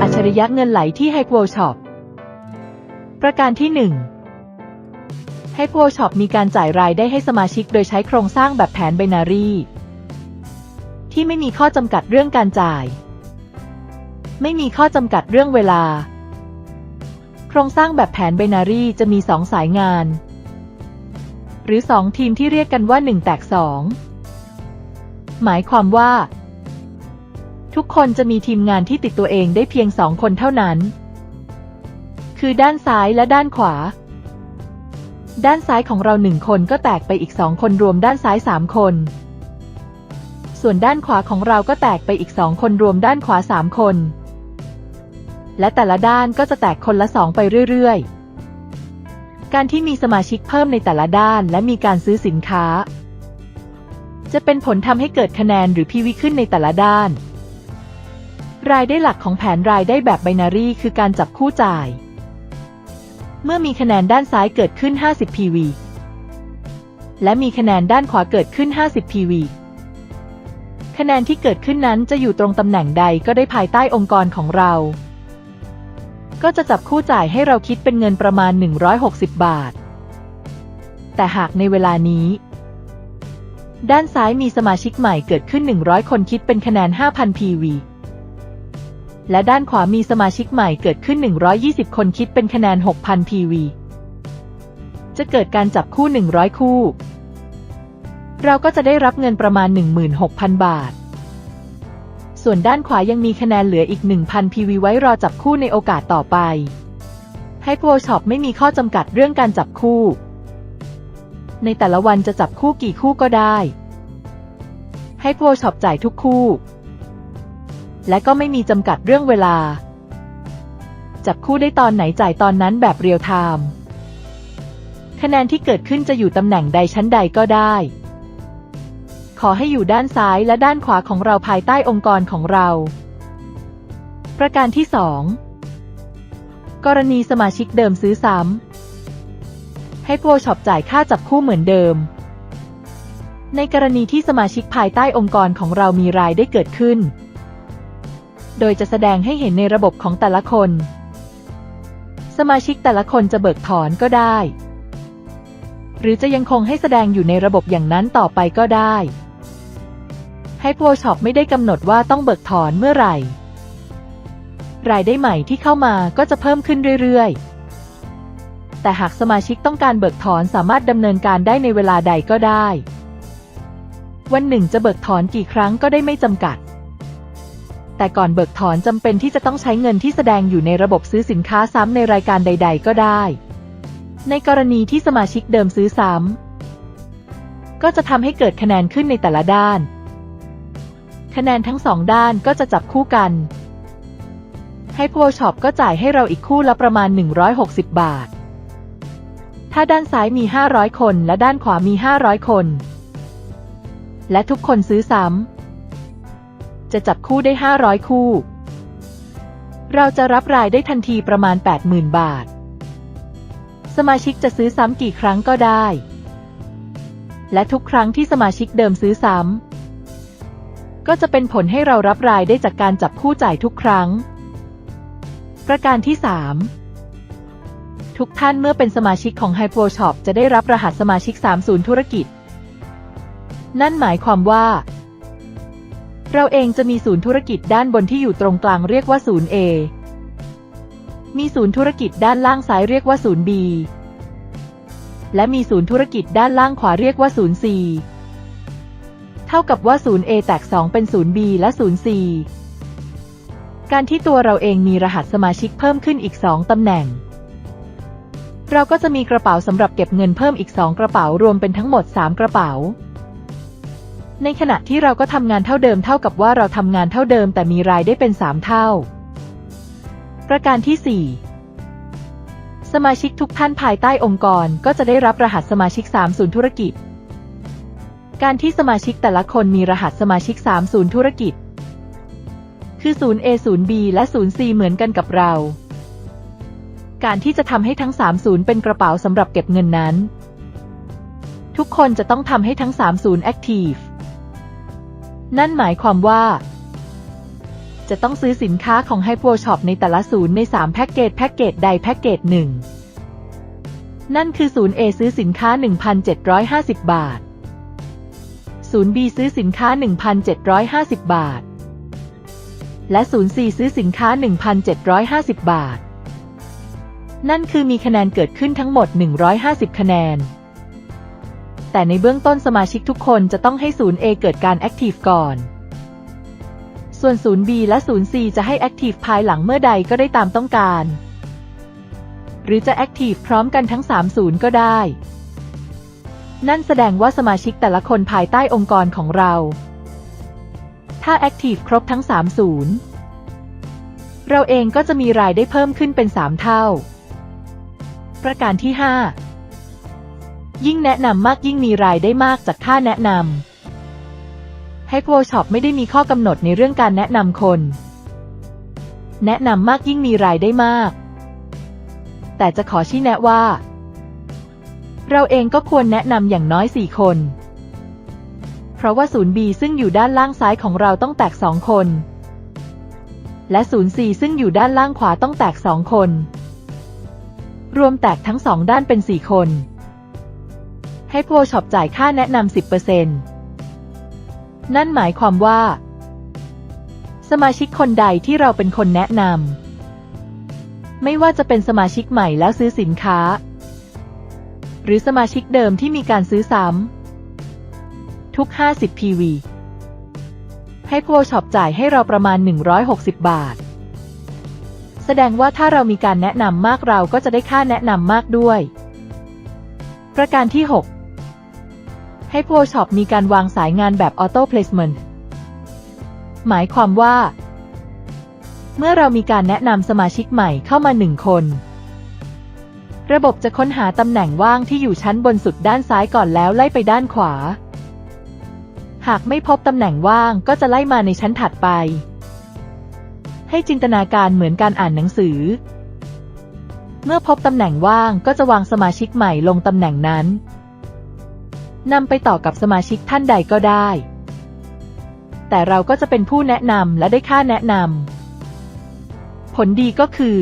อัจฉริยะเงินไหลที่ h ฮ w o r l Shop ประการที่1 h ฮ w o r l Shop มีการจ่ายรายได้ให้สมาชิกโดยใช้โครงสร้างแบบแผนไบนารีที่ไม่มีข้อจำกัดเรื่องการจ่าย ไม่มีข้อจำกัดเรื่องเวลา โครงสร้างแบบแผนไบนารีจะมี 2 สายงาน หรือ 2 ทีมที่เรียกกันว่า 1 แตก 2 หมายความว่า ทุกคนจะมีทีมงานที่ติดตัวเองได้เพียงสองคนเท่านั้น คือด้านซ้ายและด้านขวา ด้านซ้ายของเราหนึ่งคนก็แตกไปอีกสองคนรวมด้านซ้ายสามคน ส่วนด้านขวาของเราก็แตกไปอีกสองคนรวมด้านขวาสามคน และแต่ละด้านก็จะแตกคนละสองไปเรื่อยๆ การที่มีสมาชิกเพิ่มในแต่ละด้านและมีการซื้อสินค้า จะเป็นผลทำให้เกิดคะแนนหรือพีวีขึ้นในแต่ละด้าน รายได้หลักของแผนรายได้แบบไบนารีคือการจับคู่จ่าย เมื่อมีคะแนนด้านซ้ายเกิดขึ้น 50 PV และมีคะแนนด้านขวาเกิดขึ้น 50 PV คะแนนที่เกิดขึ้นนั้นจะอยู่ตรงตำแหน่งใดก็ได้ภายใต้องค์กรของเรา ก็จะจับคู่จ่ายให้เราคิดเป็นเงินประมาณ 160 บาท แต่หากในเวลานี้ ด้านซ้ายมีสมาชิกใหม่เกิดขึ้น 100 คนคิดเป็นคะแนน 5,000 PV และด้านขวามีสมาชิกใหม่เกิดขึ้น 120 คนคิดเป็นคะแนน 6,000 PV จะเกิดการจับคู่ 100 คู่ เราก็จะได้รับเงินประมาณ 16,000 บาท ส่วนด้านขวายังมีคะแนนเหลืออีก 1,000 PV ไว้รอจับคู่ในโอกาสต่อไป ให้โปรช็อปไม่มีข้อจำกัดเรื่องการจับคู่ ในแต่ละวันจะจับคู่กี่คู่ก็ได้ ให้โปรช็อปจ่ายทุกคู่ และก็ไม่มีจำกัดเรื่องเวลา จับคู่ได้ตอนไหนจ่ายตอนนั้นแบบเรียลไทม์คะแนนที่เกิดขึ้นจะอยู่ตำแหน่งใดชั้นใดก็ได้ ขอให้อยู่ด้านซ้ายและด้านขวาของเราภายใต้องค์กรของเรา ประการที่ 2 กรณีสมาชิกเดิมซื้อซ้ำ ให้โปรช็อปจ่ายค่าจับคู่เหมือนเดิม ในกรณีที่สมาชิกภายใต้องค์กรของเรามีรายได้เกิดขึ้น โดยจะแสดงให้เห็นในระบบของแต่ละคน สมาชิกแต่ละคนจะเบิกถอนก็ได้ หรือจะยังคงให้แสดงอยู่ในระบบอย่างนั้นต่อไปก็ได้ ให้โปรช็อปไม่ได้กำหนดว่าต้องเบิกถอนเมื่อไหร่ รายได้ใหม่ที่เข้ามาก็จะเพิ่มขึ้นเรื่อยๆ แต่หากสมาชิกต้องการเบิกถอนสามารถดำเนินการได้ในเวลาใดก็ได้ วันหนึ่งจะเบิกถอนกี่ครั้งก็ได้ไม่จำกัด แต่ก่อนเบิกถอนจำเป็นที่จะต้องใช้เงินที่แสดงอยู่ในระบบซื้อสินค้าซ้ำในรายการใด ๆ ก็ได้ ในกรณีที่สมาชิกเดิมซื้อซ้ำก็จะทำให้เกิดคะแนนขึ้นในแต่ละด้าน คะแนนทั้งสองด้านก็จะจับคู่กันให้โพช็อปก็จ่ายให้เราอีกคู่ละประมาณ 160 บาท ถ้าด้านซ้ายมี 500 คน และด้านขวามี 500 คน และทุกคนซื้อซ้ำ จะจับคู่ได้ 500 คู่ เราจะรับรายได้ทันทีประมาณ 80,000 บาท สมาชิกจะซื้อซ้ำกี่ครั้งก็ได้ และทุกครั้งที่สมาชิกเดิมซื้อซ้ำ ก็จะเป็นผลให้เรารับรายได้จากการจับคู่จ่ายทุกครั้ง ประการที่ 3 ทุกท่านเมื่อเป็นสมาชิกของ h y p o Shop จะได้รับรหัสสมาชิก 30 ธุรกิจ นั่นหมายความว่า เราเองจะมีศูนย์ธุรกิจด้านบนที่อยู่ตรงกลางเรียกว่าศูนย์ A มีศูนย์ธุรกิจด้านล่างซ้ายเรียกว่าศูนย์ B และมีศูนย์ธุรกิจด้านล่างขวาเรียกว่าศูนย์ C เท่ากับว่าศูนย์ A แตก 2 เป็นศูนย์ B และศูนย์ C การที่ตัวเราเองมีรหัสสมาชิกเพิ่มขึ้นอีก 2 ตำแหน่ง เราก็จะมีกระเป๋าสำหรับเก็บเงินเพิ่มอีก 2 กระเป๋ารวมเป็นทั้งหมด 3 กระเป๋า ในขณะที่เราก็ทำงานเท่าเดิมเท่ากับว่าเราทำงานเท่าเดิมแต่มีรายได้เป็น 3 เท่า ประการที่ 4สมาชิกทุกท่านภายใต้องค์กรก็จะได้รับรหัสสมาชิก3ศูนย์ธุรกิจ การที่สมาชิกแต่ละคนมีรหัสสมาชิก3ศูนย์ธุรกิจ คือศูนย์ A ศูนย์ B และศูนย์ C เหมือนกันกับเรา การที่จะทำให้ทั้ง 3 ศูนย์เป็นกระเป๋าสำหรับเก็บเงินนั้น ทุกคนจะต้องทำให้ทั้ง 3 ศูนย์ Active นั่นหมายความว่า จะต้องซื้อสินค้าของ h y p o Shop ในแต่ละศูนย์ใน 3 แพ็กเกจแพ็กเกจใดแพ็กเกจหนึ่งนั่นคือศูนย์ A ซื้อสินค้า 1,750 บาทศูนย์ B ซื้อสินค้า 1,750 บาท และศูนย์ C ซื้อสินค้า 1,750 บาท นั่นคือมีคะแนนเกิดขึ้นทั้งหมด 150 คะแนน แต่ในเบื้องต้นสมาชิกทุกคนจะต้องให้ศูนย์ A เกิดการ Active ก่อน ส่วนศูนย์ B และศูนย์ C จะให้ Active ภายหลังเมื่อใดก็ได้ตามต้องการ หรือจะ Active พร้อมกันทั้ง3ศูนย์ก็ได้ นั่นแสดงว่าสมาชิกแต่ละคนภายใต้องค์กรของเรา ถ้า Active ครบทั้ง3ศูนย์เราเองก็จะมีรายได้เพิ่มขึ้นเป็น 3 เท่า ประการที่ 5 ยิ่งแนะนำมากยิ่งมีรายได้มากจากค่าแนะนำให้โ o ช็อปไม่ได้มีข้อกำหนดในเรื่องการแนะนำคน แนะนำมากยิ่งมีรายได้มาก แต่จะขอชี้แนะว่า เราเองก็ควรแนะนำอย่างน้อย 4 คน เพราะว่าศูนย์ B ซึ่งอยู่ด้านล่างซ้ายของเราต้องแตก 2 คน และศูนย์ C ซึ่งอยู่ด้านล่างขวาต้องแตก 2 คน รวมแตกทั้งสองด้านเป็น 4 คน ให้โ o ช็อปจ่ายค่าแนะนำ 10%นั่นหมายความว่า สมาชิกคนใดที่เราเป็นคนแนะนำไม่ว่าจะเป็นสมาชิกใหม่แล้วซื้อสินค้า หรือสมาชิกเดิมที่มีการซื้อซ้ำทุก 50 PV ให้โ o ช็อปจ่ายให้เราประมาณ 160 บาท แสดงว่าถ้าเรามีการแนะนำมากเราก็จะได้ค่าแนะนำมากด้วย ประการที่ 6 ให้โ o ช็อปมีการวางสายงานแบบ Auto Placement หมายความว่า เมื่อเรามีการแนะนำสมาชิกใหม่เข้ามาหนึ่งคน ระบบจะค้นหาตำแหน่งว่างที่อยู่ชั้นบนสุดด้านซ้ายก่อนแล้วไล่ไปด้านขวา หากไม่พบตำแหน่งว่างก็จะไล่มาในชั้นถัดไป ให้จินตนาการเหมือนการอ่านหนังสือ เมื่อพบตำแหน่งว่างก็จะวางสมาชิกใหม่ลงตำแหน่งนั้นนำไปต่อกับสมาชิกท่านใดก็ได้ แต่เราก็จะเป็นผู้แนะนำและได้ค่าแนะนำ ผลดีก็คือ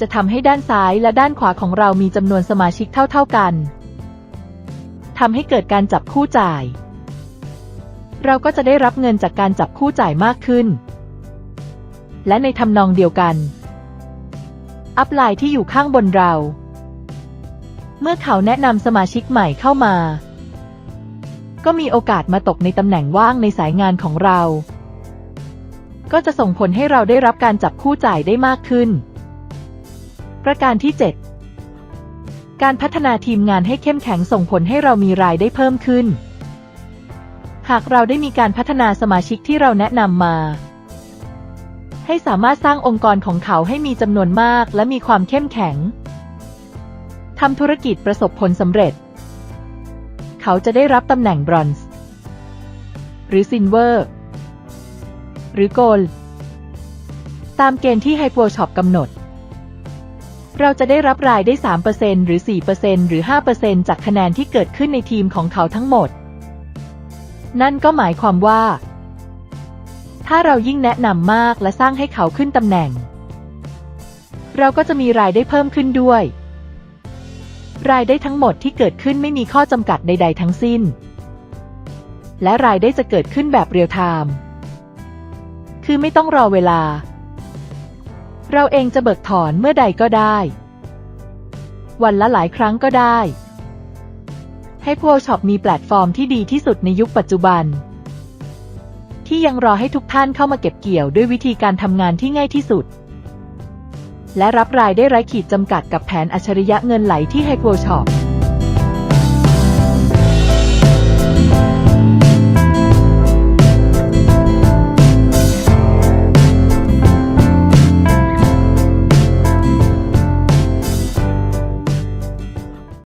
จะทำให้ด้านซ้ายและด้านขวาของเรามีจำนวนสมาชิกเท่า ๆกัน ทำให้เกิดการจับคู่จ่าย เราก็จะได้รับเงินจากการจับคู่จ่ายมากขึ้น และในทำนองเดียวกัน อัพไลน์ที่อยู่ข้างบนเรา เมื่อเขาแนะนำสมาชิกใหม่เข้ามา ก็มีโอกาสมาตกในตำแหน่งว่างในสายงานของเรา ก็จะส่งผลให้เราได้รับการจับคู่จ่ายได้มากขึ้น ประการที่ 7 การพัฒนาทีมงานให้เข้มแข็งส่งผลให้เรามีรายได้เพิ่มขึ้น หากเราได้มีการพัฒนาสมาชิกที่เราแนะนำมา ให้สามารถสร้างองค์กรของเขาให้มีจำนวนมากและมีความเข้มแข็งทำธุรกิจประสบผลสำเร็จ เขาจะได้รับตำแหน่งบรอนซ์หรือซิลเวอร์หรือโกลด์ตามเกณฑ์ที่ไฮโปช็อปกำหนด เราจะได้รับรายได้ 3%หรือ 4%หรือ 5%จากคะแนนที่เกิดขึ้นในทีมของเขาทั้งหมด นั่นก็หมายความว่า ถ้าเรายิ่งแนะนำมากและสร้างให้เขาขึ้นตำแหน่ง เราก็จะมีรายได้เพิ่มขึ้นด้วย รายได้ทั้งหมดที่เกิดขึ้นไม่มีข้อจำกัดใด ๆ ทั้งสิ้น และรายได้จะเกิดขึ้นแบบเรียลไทม์ คือไม่ต้องรอเวลา เราเองจะเบิกถอนเมื่อใดก็ได้ วันละหลายครั้งก็ได้ ให้พวช็อปมีแพลตฟอร์มที่ดีที่สุดในยุคปัจจุบัน ที่ยังรอให้ทุกท่านเข้ามาเก็บเกี่ยวด้วยวิธีการทำงานที่ง่ายที่สุด และรับรายได้ไร้ขีดจำกัดกับแผนอัจฉริยะเงินไหลที่ไฮโ o ช็อป